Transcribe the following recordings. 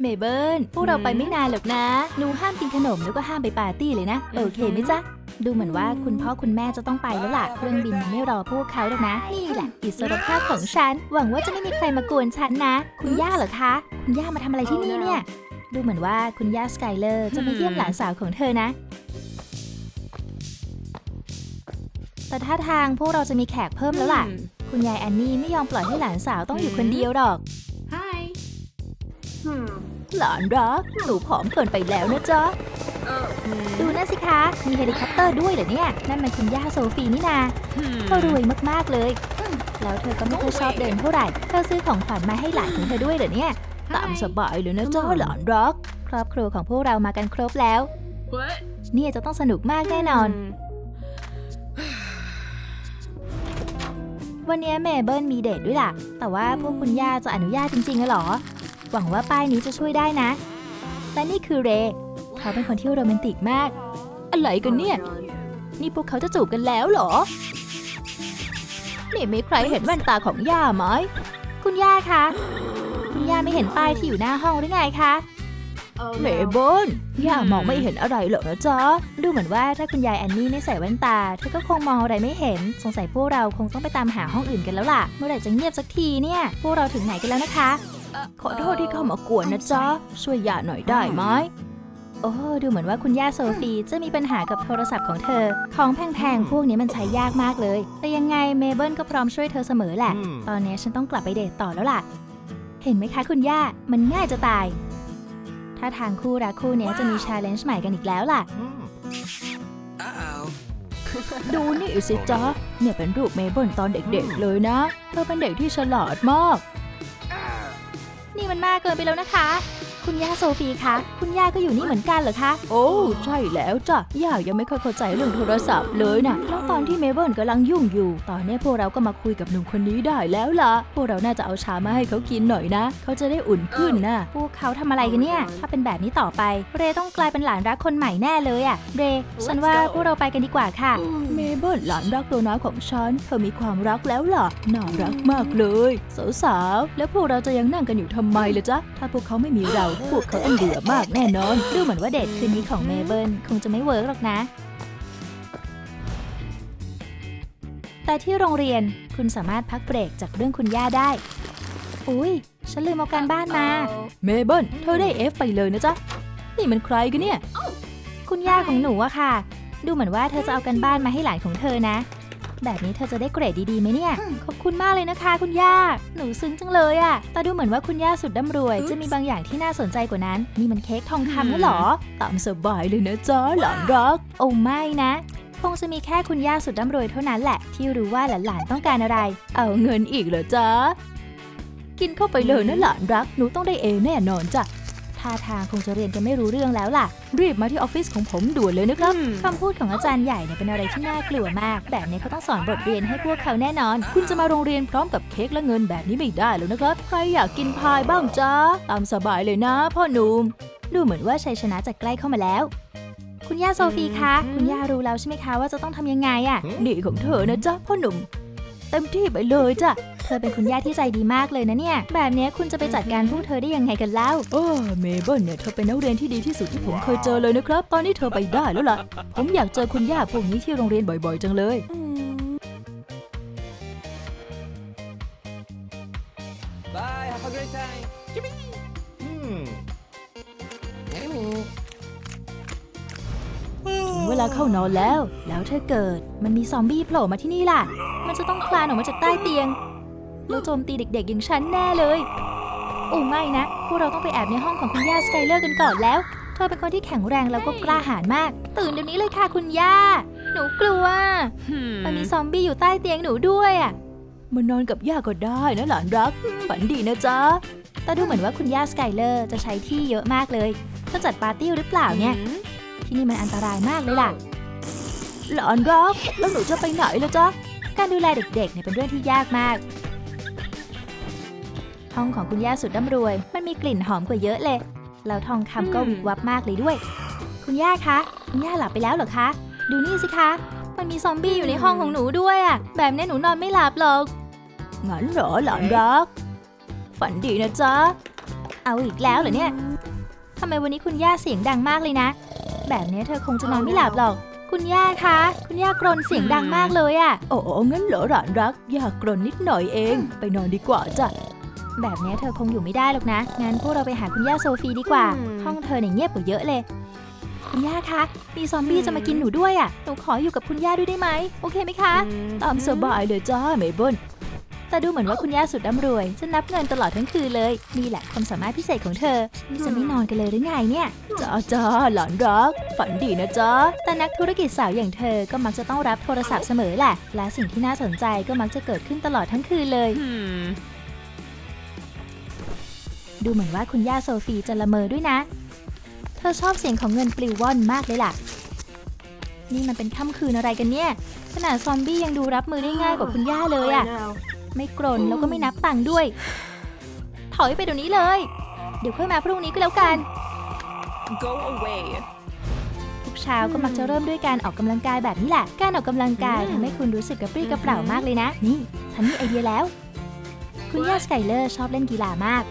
เมเบิลพวกเราไปไม่นานหรอกนะ หนูห้ามกินขนมแล้วก็ห้ามไปปาร์ตี้เลยนะ โอเคไหมจ๊ะ ดูเหมือนว่าคุณพ่อคุณแม่จะต้องไปแล้วล่ะ เครื่องบินยังไม่รอพวกเขาหรอกนะ นี่แหละ อิสรภาพของฉัน หวังว่าจะไม่มีใครมากวนฉันนะ คุณย่าเหรอคะ คุณย่ามาทำอะไรที่นี่เนี่ย ดูเหมือนว่าคุณย่าสกายเลอร์จะมาเยี่ยมหลานสาวของเธอนะ แต่ท่าทางพวกเราจะมีแขกเพิ่มแล้วล่ะ คุณยายแอนนี่ไม่ยอมปล่อยให้หลานสาวต้องอยู่คนเดียวหรอก Hi. หลานรักหนูผอมเกินไปแล้วนะจ๊ะ Oh. ดูนั่นสิคะ มีเฮลิคอปเตอร์ด้วยเหรอเนี่ย นั่นมันคุณย่าโซฟีนี่นาเธอรวยมากๆเลย แล้วเธอก็ไม่ค่อยชอบเดินเท่าไหร่ เธอซื้อของขวัญมาให้หลานของเธอด้วยเหรอเนี่ย ตามสบายเลยนะจ๊ะหลานรัก ครอบครัวของพวกเรามากันครบแล้ว What? เนี่ยจะต้องสนุกมากแน่นอน วันนี้เมเบิลมีเดทด้วยล่ะ แต่ว่าพวกคุณย่าจะอนุญาตจริงๆเหรอ หวังว่าป้ายนี้จะช่วยได้นะ และนี่คือเรย์เขาเป็นคนที่โรแมนติกมาก อะไรกันเนี่ย นี่พวกเขาจะจูบกันแล้วเหรอ นี่มีใครเห็นแว่นตาของย่าไหม คุณย่าคะ คุณย่าไม่เห็นป้ายที่อยู่หน้าห้องหรือไงคะ Oh เมเบิลย่ามองไม่เห็นอะไรหรอกนะจ๊ะ ดูเหมือนว่าถ้าคุณยายแอนนี่ไม่ใส่แว่นตา เธอก็คงมองอะไรไม่เห็น สงสัยพวกเราคงต้องไปตามหาห้องอื่นกันแล้วล่ะ เมื่อไหร่จะเงียบสักทีเนี่ย พวกเราถึงไหนกันแล้วนะคะ ขอโทษที่เข้ามากวนนะจ๊ะ ช่วยย่าหน่อยได้ไหมโอ้ ดูเหมือนว่าคุณย่าโซฟีจะมีปัญหากับโทรศัพท์ของเธอ ของแพงๆ พวกนี้มันใช้ยากมากเลย แต่ยังไงเมเบิลก็พร้อมช่วยเธอเสมอแหละ ตอนนี้ฉันต้องกลับไปเดทต่อแล้วล่ะ เห็นไหมคะคุณย่า มันง่ายจะตาย ถ้าทางคู่รักคู่เนี้ยจะมีชาเลนจ์ใหม่กันอีกแล้วล่ะ Uh-oh. ดูนี่สิจ๊ะเนี่ยเป็นรูปเมเบิลตอนเด็กๆเลยนะ เธอเป็นเด็กที่ฉลาดมาก นี่มันมากเกินไปแล้วนะคะ คุณย่าโซฟีคะ คุณย่าก็อยู่นี่เหมือนกันเหรอคะ โอ้ ใช่แล้วจ้ะ ย่ายังไม่ค่อยเข้าใจเรื่องโทรศัพท์เลยนะแล้วตอนที่เมเบิลกำลังยุ่งอยู่ ตอนนี้พวกเราก็มาคุยกับหนุ่มคนนี้ได้แล้วล่ะ พวกเราน่าจะเอาชามาให้เขากินหน่อยนะ เขาจะได้อุ่นขึ้นนะพวกเขาทำอะไรกันเนี่ย ถ้าเป็นแบบนี้ต่อไป เรต้องกลายเป็นหลานรักคนใหม่แน่เลยอะเร ฉันว่าพวกเราไปกันดีกว่าค่ะ เมเบิลหลานรักตัวน้อยของฉัน เธอมีความรักแล้วล่ะ น่ารักมากเลย สาวๆ แล้วพวกเราจะยังนั่งกันอยู่ทำไมล่ะจ๊ะ ถ้าพวกเขาไม่มีเราพวกเขาต้องเดือดมากแน่นอน ดูเหมือนว่าเดทคืนนี้ของเมเบิลคงจะไม่เวิร์กหรอกนะ แต่ที่โรงเรียนคุณสามารถพักเบรกจากเรื่องคุณย่าได้ อุ้ยฉันลืมเอาการบ้านมา เมเบิลเธอได้ F ไปเลยนะจ๊ะ นี่มันใครกันเนี่ย คุณย่าของหนูอะค่ะ ดูเหมือนว่าเธอจะเอากันบ้านมาให้หลานของเธอนะ แบบนี้เธอจะได้เกรดดีๆไหมเนี่ย ขอบคุณมากเลยนะคะ คุณย่า หนูซึ้งจังเลยอะแต่ดูเหมือนว่าคุณย่าสุดร่ำรวย จะมีบางอย่างที่น่าสนใจกว่านั้น นี่มันเค้กทองคำนั่นเหรอ ตามสบายเลยนะจ๊ะหลานรัก โอ้ไม่นะคงจะมีแค่คุณย่าสุดร่ำรวยเท่านั้นแหละ ที่รู้ว่าหลานๆต้องการอะไร เอาเงินอีกเหรอจ๊ะ กินเข้าไปเลยนะหลานรัก หนูต้องได้เอแน่นอนจ้ะ ท่าทางคงจะเรียนกันไม่รู้เรื่องแล้วล่ะ รีบมาที่ออฟฟิศของผมด่วนเลยนะครับคำพูดของอาจารย์ใหญ่เนี่ยเป็นอะไรที่น่ากลัวมาก แบบนี้เขาต้องสอนบทเรียนให้พวกเขาแน่นอน คุณจะมาโรงเรียนพร้อมกับเค้กและเงินแบบนี้ไม่ได้แล้วนะครับ ใครอยากกินพายบ้างจ้าตามสบายเลยนะพ่อหนุ่มดูเหมือนว่าชัยชนะจะใกล้เข้ามาแล้วคุณย่าโซฟีคะ คุณย่ารู้แล้วใช่ไหมคะว่าจะต้องทำยังไงอะนี่ของเธอนะจ๊ะพ่อหนุ่ม เต็มที่ไปเลยจ้ะ เธอเป็นคุณย่าที่ใจดีมากเลยนะเนี่ย แบบนี้คุณจะไปจัดการพวกเธอได้ยังไงกันเล่าโอ้เมเบิลเนี่ยเธอเป็นนักเรียนที่ดีที่สุดที่ผมเคยเจอเลยนะครับ ตอนนี้เธอไปได้แล้วล่ะ ผมอยากเจอคุณย่าพวกนี้ที่โรงเรียนบ่อยๆ จังเลย Bye. Have a great time. Hmm. ถึงเวลาเข้านอนแล้ว แล้วถ้าเกิดมันมีซอมบี้โผล่มาที่นี่ล่ะ มันจะต้องคลานออกมาจากใต้เตียง แล้วโจมตีเด็กๆอย่างฉันแน่เลย โอ้ไม่นะ พวกเราต้องไปแอบในห้องของคุณย่าสไกเลอร์กันก่อนแล้ว เธอเป็นคนที่แข็งแรงแล้วก็กล้าหาญมาก ตื่นเดี๋ยวนี้เลยค่ะคุณย่า หนูกลัว มันมีซอมบี้อยู่ใต้เตียงหนูด้วยอะมันนอนกับย่าก็ได้นะหลานรัก ฝันดีนะจ๊ะ แต่ดูเหมือนว่าคุณย่าสไกเลอร์จะใช้ที่เยอะมากเลยเธอจัดปาร์ตี้หรือเปล่าเนี่ย ที่นี่มันอันตรายมากเลยล่ะ หลานรัก แล้วหนูจะไปไหนล่ะจ๊ะ การดูแลเด็กๆเนี่ยเป็นเรื่องที่ยากมาก ห้องของคุณย่าสุดร่ำรวย มันมีกลิ่นหอมกว่าเยอะเลย แล้วทองคำก็วิบวับมากเลยด้วย คุณย่าคะ คุณย่าหลับไปแล้วเหรอคะ ดูนี่สิคะ มันมีซอมบี้อยู่ในห้องของหนูด้วยอะแบบนี้หนูนอนไม่หลับหรอก งั้นเหรอหลานรัก ฝันดีนะจ๊ะ เอาอีกแล้วเหรอเนี่ยทำไมวันนี้คุณย่าเสียงดังมากเลยนะ แบบนี้เธอคงจะนอนไม่หลับหรอก คุณย่าคะ คุณย่ากรนเสียงดังมากเลยอะโอ้งั้นเหรอหลานรัก ย่ากรนนิดหน่อยเอง ไปนอนดีกว่าจ้ะ แบบนี้เธอคงอยู่ไม่ได้หรอกนะ งั้นพวกเราไปหาคุณย่าโซฟีดีกว่า อืม ห้องเธอเนี่ยเงียบกว่าเยอะเลย คุณย่าคะ มีซอมบี้จะมากินหนูด้วยอะหนูขออยู่กับคุณย่าด้วยได้ไหม โอเคไหมคะ ตามสบายเลยจ้าเมเบิลแต่ดูเหมือนว่าคุณย่าสุดร่ำรวย จะนับเงินตลอดทั้งคืนเลย นี่แหละความสามารถพิเศษของเธอนี่จะไม่นอนกันเลยหรือไงเนี่ยจ้าจ้าหลานรัก ฝันดีนะจ้าแต่นักธุรกิจสาวอย่างเธอก็มักจะต้องรับโทรศัพท์เสมอแหละ และสิ่งที่น่าสนใจก็มักจะเกิดขึ้นตลอดทั้งคืนเลย ดูเหมือนว่าคุณย่าโซฟีจะละเมอด้วยนะ เธอชอบเสียงของเงินปลิวว่อนมากเลยล่ะ นี่มันเป็นค่ำคืนอะไรกันเนี่ย ขนาดซอมบี้ยังดูรับมือได้ง่ายกว่าคุณย่าเลยอะ I know. ไม่กรนแล้วก็ไม่นับตังค์ด้วย ถอยไปเดี๋ยวนี้เลย เดี๋ยวค่อยมาพรุ่งนี้ก็แล้วกัน Go away. ทุกเช้าก็มักจะเริ่มด้วยการออกกำลังกายแบบนี้แหละ การออกกำลังกายทำให้คุณรู้สึกกระปรี้กระเปร่ามากเลยนะ นี่ ฉันมีไอเดียแล้ว คุณย่าสไกเลอร์ชอบเล่นกีฬามาก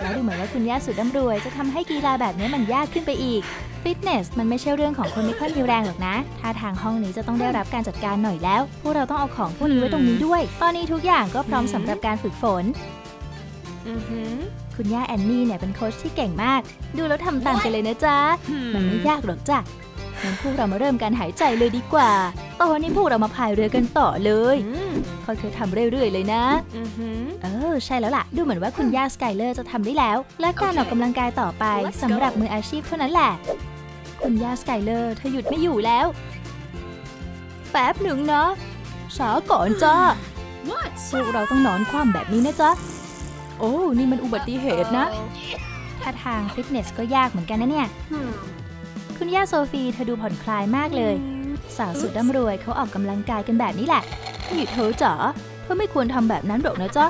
แล้วดูเหมือนว่าคุณย่าสุดร่ำรวยจะทำให้กีฬาแบบนี้มันยากขึ้นไปอีก ฟิตเนสมันไม่ใช่เรื่องของคนไม่ค่อยมีแรงหรอกนะ ถ้าทางห้องนี้จะต้องได้รับการจัดการหน่อยแล้ว พวกเราต้องเอาของพวกนี้ไว้ตรงนี้ด้วย ตอนนี้ทุกอย่างก็พร้อมสำหรับการฝึกฝน Mm-hmm. คุณย่าแอนนี่เนี่ยเป็นโค้ชที่เก่งมาก ดูแล้วทำตามกันเลยนะจ๊ะ มันไม่ยากหรอกจ้ะ งั้นพวกเรามาเริ่มการหายใจเลยดีกว่า ตอนนี้พวกเรามาพายเรือกันต่อเลย Mm. ค่อยๆทำเรื่อยๆเลยนะ Mm-hmm. เออ ใช่แล้วล่ะ ดูเหมือนว่าคุณย่าสกายเลอร์จะทำได้แล้ว และการออกกำลังกายต่อไป Let's go สำหรับมืออาชีพเท่านั้นแหละ คุณย่าสกายเลอร์เธอหยุดไม่อยู่แล้ว แป๊บหนึ่งนะช้าก่อนจ้า What? พวกเราต้องนอนคว่ำแบบนี้นะจ๊ะ โอ้ นี่มันอุบัติเหตุนะ ท่าทางฟิตเนสก็ยากเหมือนกันนะเนี่ย Hmm. คุณย่าโซฟีเธอดูผ่อนคลายมากเลย สาวสุดร่ำรวยเขาออกกำลังกายกันแบบนี้แหละนี่เธอจ๋าเธอไม่ควรทำแบบนั้นหรอกนะจ๊ะ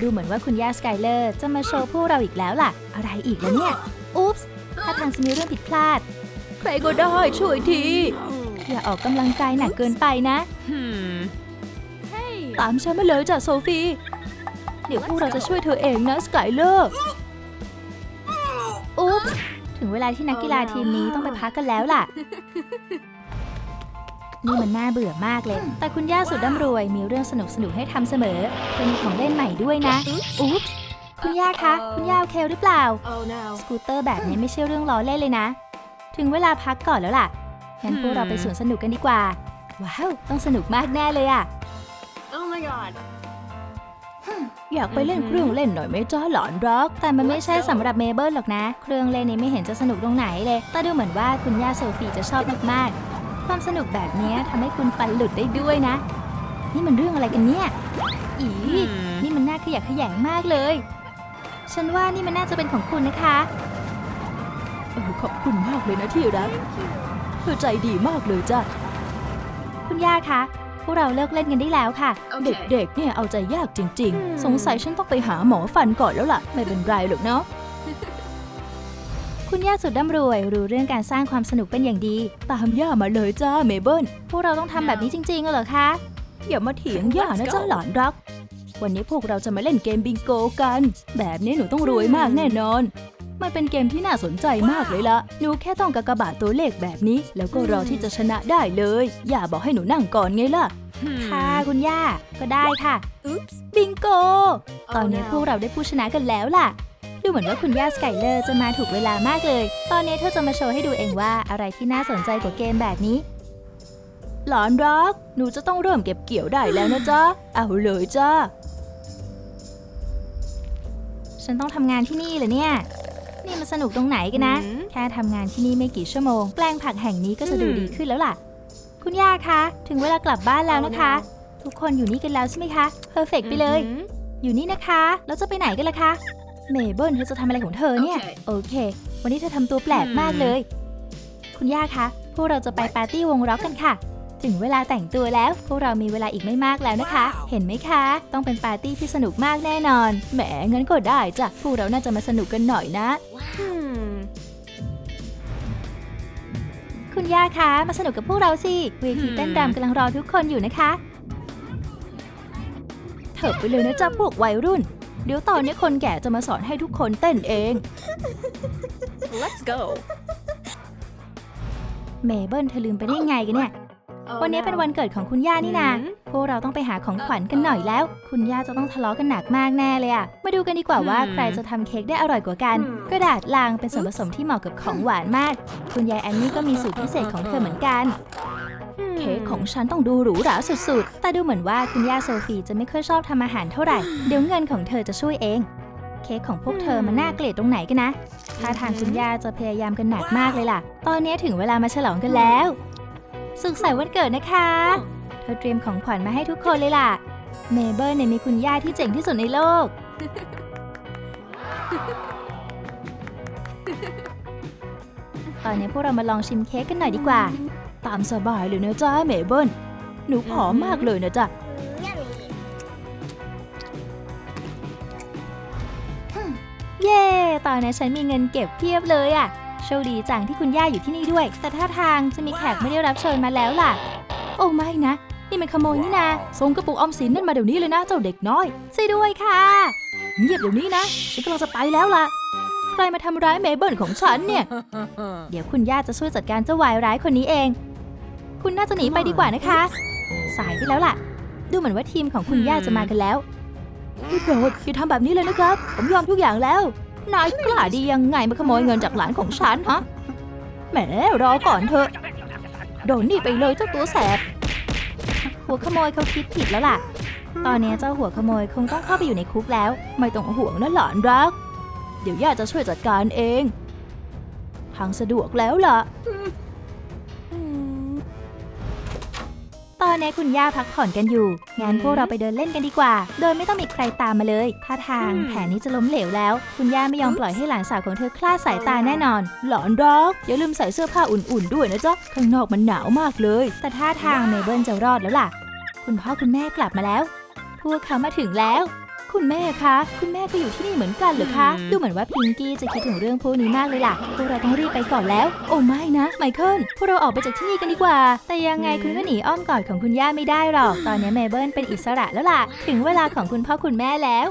ดูเหมือนว่าคุณย่าสกายเลอร์จะมาโชว์พวกเราอีกแล้วล่ะ อะไรอีกแล้วเนี่ย อุ๊ปส์ถ้าทางจะมีเรื่องผิดพลาด ใครก็ได้ช่วยที อย่าออกกำลังกายหนักเกินไปนะ Hmm. Hey. ตามฉันมาเลยจ้ะโซฟี เดี๋ยวพวกเราจะช่วยเธอเองนะสกายเลอร์อุ๊บ ถึงเวลาที่นักกีฬาทีมนี้ต้องไปพักกันแล้วล่ะ นี่มันน่าเบื่อมากเลย แต่คุณย่าสุดร่ำรวยมีเรื่องสนุกสนุกๆให้ทำเสมอเธอมีของเล่นใหม่ด้วยนะ อุ๊บคุณย่าคะ คุณย่าโอเคหรือเปล่า Oh no. สกูตเตอร์แบบนี้ไม่ใช่เรื่องล้อเล่นเลยนะ ถึงเวลาพักก่อนแล้วล่ะ งั้นพวกเราไปสวนสนุกกันดีกว่า ว้าว ต้องสนุกมากแน่เลยอะ Oh my god. อยากไปเล่นเครื่องเล่นหน่อยไหมจ้าหลานรัก แต่มันไม่ใช่สำหรับเมเบิลหรอกนะ เครื่องเล่นนี้ไม่เห็นจะสนุกตรงไหนเลย แต่ดูเหมือนว่าคุณย่าโซฟีจะชอบมากๆ ความสนุกแบบนี้ทำให้คุณฟันหลุดได้ด้วยนะ นี่มันเรื่องอะไรกันเนี่ย อีนี่มันน่าขยะแขยงมากเลย ฉันว่านี่มันน่าจะเป็นของคุณนะคะเออขอบคุณมากเลยนะที่รักเธอใจดีมากเลยจ้ะ คุณย่าคะพ วกเราเลิกเล่นกันได้แล้วค่ะโอเคเด็กๆ เนี่ยเอาใจยากจริงอืมๆสงสัยฉันต้องไปหาหมอฟันก่อนแล้วล่ะ ไม่เป็นไรหรอกเนาะ คุณย่าสุดร่ำรวย รู้เรื่องการสร้างความสนุกเป็นอย่างดี ตามย่ามาเลยจ้าเมเบิลพวกเราต้องทำแบบนี้จริงๆเหรอคะอย่ามาเถียงย่านะจ้าหลานรัก วันนี้พวกเราจะมาเล่นเกมบิงโกกัน แบบนี้หนูต้องรวยมากแน่นอนมันเป็นเกมที่น่าสนใจมากเลยละ หนูแค่ต้องกากบาทตัวเลขแบบนี้ แล้วก็รอที่จะชนะได้เลย อย่าบอกให้หนูนั่งก่อนไงล่ะ ค่ะคุณย่า ก็ได้ค่ะ อุ๊ปส์บิงโก ตอนนี้พวกเราได้ผู้ชนะกันแล้วล่ะ ดูเหมือนว่าคุณย่าสไกเลอร์จะมาถูกเวลามากเลย ตอนนี้เธอจะมาโชว์ให้ดูเองว่าอะไรที่น่าสนใจกว่าเกมแบบนี้ หลานรัก หนูจะต้องเริ่มเก็บเกี่ยวได้แล้วนะจ๊ะ เอาเลยจ้าฉันต้องทำงานที่นี่เหรอเนี่ยนี่มันสนุกตรงไหนกันนะอืมแค่ทำงานที่นี่ไม่กี่ชั่วโมง แปลงผักแห่งนี้ก็จะดูดีขึ้นแล้วล่ะ คุณย่าคะ ถึงเวลากลับบ้านแล้วนะคะ ทุกคนอยู่นี่กันแล้วใช่ไหมคะเพอร์เฟกไปเลย Mhm. อยู่นี่นะคะ แล้วจะไปไหนกันล่ะคะ เมเบิลเธอจะทำอะไรของเธอเนี่ยโอเคโอเค วันนี้เธอทำตัวแปลกมากเลย คุณย่าคะ พวกเราจะไปปาร์ตี้วงร็อกกันค่ะ ถึงเวลาแต่งตัวแล้ว พวกเรามีเวลาอีกไม่มากแล้วนะคะ เห็นไหมคะ ต้องเป็นปาร์ตี้ที่สนุกมากแน่นอน แหมงั้นก็ได้จ้ะ พวกเราน่าจะมาสนุกกันหน่อยนะ คุณย่าคะ มาสนุกกับพวกเราสิเวทีเต้นรำกำลังรอทุกคนอยู่นะคะ เถิบไปเลยนะจ๊ะพวกวัยรุ่น เดี๋ยวตอนนี้คนแก่จะมาสอนให้ทุกคนเต้นเอง Let's go. เมเบิลเธอลืมไปได้ไงกันเนี่ย Oh, วันนี้เป็นวันเกิดของคุณย่านี่นาอืมพวกเราต้องไปหาของขวัญกันหน่อยแล้ว คุณย่าจะต้องทะเลาะกันหนักมากแน่เลยอะมาดูกันดีกว่าว่าอืมใครจะทำเค้กได้อร่อยกว่ากันอืมกระดาษลางเป็นส่วนผสมที่เหมาะกับของหวานมาก คุณยายแอนนี่ก็มีสูตรพิเศษของเธอเหมือนกันเค้กของฉันต้องดูหรูหราสุดๆ แต่ดูเหมือนว่าคุณย่าโซฟีจะไม่ค่อยชอบทำอาหารเท่าไหร่ เดี๋ยวเงินของเธอจะช่วยเอง เค้กของพวกเธอมันน่าเกลียดตรงไหนกันนะท่าทางคุณย่าจะพยายามกันหนักมากเลยล่ะ ตอนนี้ถึงเวลามาฉลองกันแล้ว สุขสันต์วันเกิดนะคะ เธอเตรียมของขวัญมาให้ทุกคนเลยล่ะ เมเบิลเนี่ยมีคุณย่าที่เจ๋งที่สุดในโลก ตอนนี้พวกเรามาลองชิมเค้กกันหน่อยดีกว่า ตามสบายเลยนะจ้าเมเบิลหนูผอมมากเลยนะจ๊ะเย้ ตอนนี้ฉันมีเงินเก็บเพียบเลยอะ โชคดีจังที่คุณย่าอยู่ที่นี่ด้วย แต่ท่าทางจะมีแขกไม่ได้รับเชิญมาแล้วล่ะ โอ้ไม่นะ นี่มันขโมยนี่นาส่งกระปุกออมสินนั่นมาเดี๋ยวนี้เลยนะเจ้าเด็กน้อยช่วยด้วยค่ะ เงียบเดี๋ยวนี้นะ ฉันกำลังจะไปแล้วล่ะ ใครมาทำร้ายเมเบิลของฉันเนี่ย เดี๋ยวคุณย่าจะช่วยจัดการเจ้าวายร้ายคนนี้เอง คุณน่าจะหนีไปดีกว่านะคะ สายไปแล้วล่ะ ดูเหมือนว่าทีมของคุณย่าจะมากันแล้วพี่โปรดอย่าทำแบบนี้เลยนะครับ ผมยอมทุกอย่างแล้ว นายกล้าดียังไงมาขโมยเงินจากหลานของฉันฮะแหมรอก่อนเถอะโดนนี่ไปเลยเจ้าตัวแสบ หัวขโมยเขาคิดผิดแล้วล่ะ ตอนนี้เจ้าหัวขโมยคงต้องเข้าไปอยู่ในคุกแล้ว ไม่ต้องห่วงนะหลานรัก เดี๋ยวย่าจะช่วยจัดการเอง ทางสะดวกแล้วล่ะ ตอนนี้คุณย่าพักผ่อนกันอยู่งั้นพวกเราไปเดินเล่นกันดีกว่า โดยไม่ต้องมีใครตามมาเลยท่าทางอืมแผนนี้จะล้มเหลวแล้ว คุณย่าไม่ยอมปล่อยให้หลานสาวของเธอคลาดสายตาแน่นอน หลานรักอย่าลืมใส่เสื้อผ้าอุ่นๆด้วยนะจ๊ะข้างนอกมันหนาวมากเลย แต่ท่าทางเมเบิลจะรอดแล้วล่ะ คุณพ่อคุณแม่กลับมาแล้ว พวกเขามาถึงแล้ว คุณแม่คะ คุณแม่ก็อยู่ที่นี่เหมือนกันเหรอคะอืมดูเหมือนว่าพิงกี้จะคิดถึงเรื่องพวกนี้มากเลยล่ะ พวกเราต้องรีบไปก่อนแล้ว โอ้ไม่นะ ไมเคิล พวกเราออกไปจากที่นี่กันดีกว่า แต่ยังไงคุณก็หนีอ้อมกอดของคุณย่าไม่ได้หรอก ตอนนี้เมเบิลเป็นอิสระแล้วล่ะ ถึงเวลาของคุณพ่อคุณแม่แล้ว